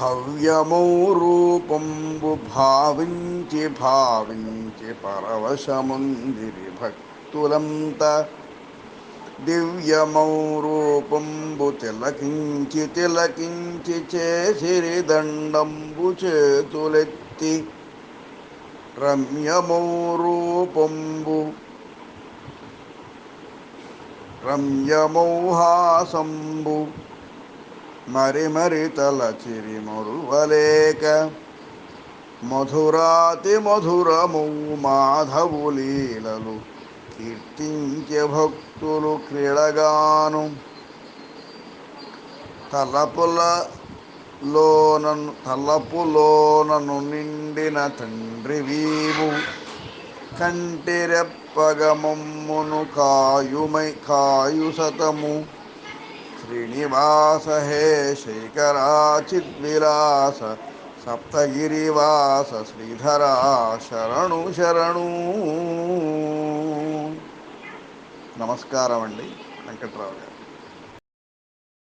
భవ్యమౌ రూపంబు భావించి భావించి పరవశముందిరి భక్తులంత దివ్యమౌ రూపంబు తిలకించి తిలకించి చేసిరి దండంబు చేతులెత్తి రమ్యమౌ రూపంబు రమ్యమౌహాసంబు మరి మరి తలచిరి మరువలేక. మధురాతి మధురమౌ మాధవు లీలలు కీర్తించే భక్తులు క్రీడగాను. తలపుల లోనను తలపులోనను నిండిన తండ్రి వీవు కంటిరెప్పగమమ్మును కాయుమై కాయుసతము. శ్రీనివాస హే శేఖరాచిద్విలాస సప్తగిరివాస శ్రీధరా శరణు శరణు నమస్కారం అండి వెంకట్రావు గారు.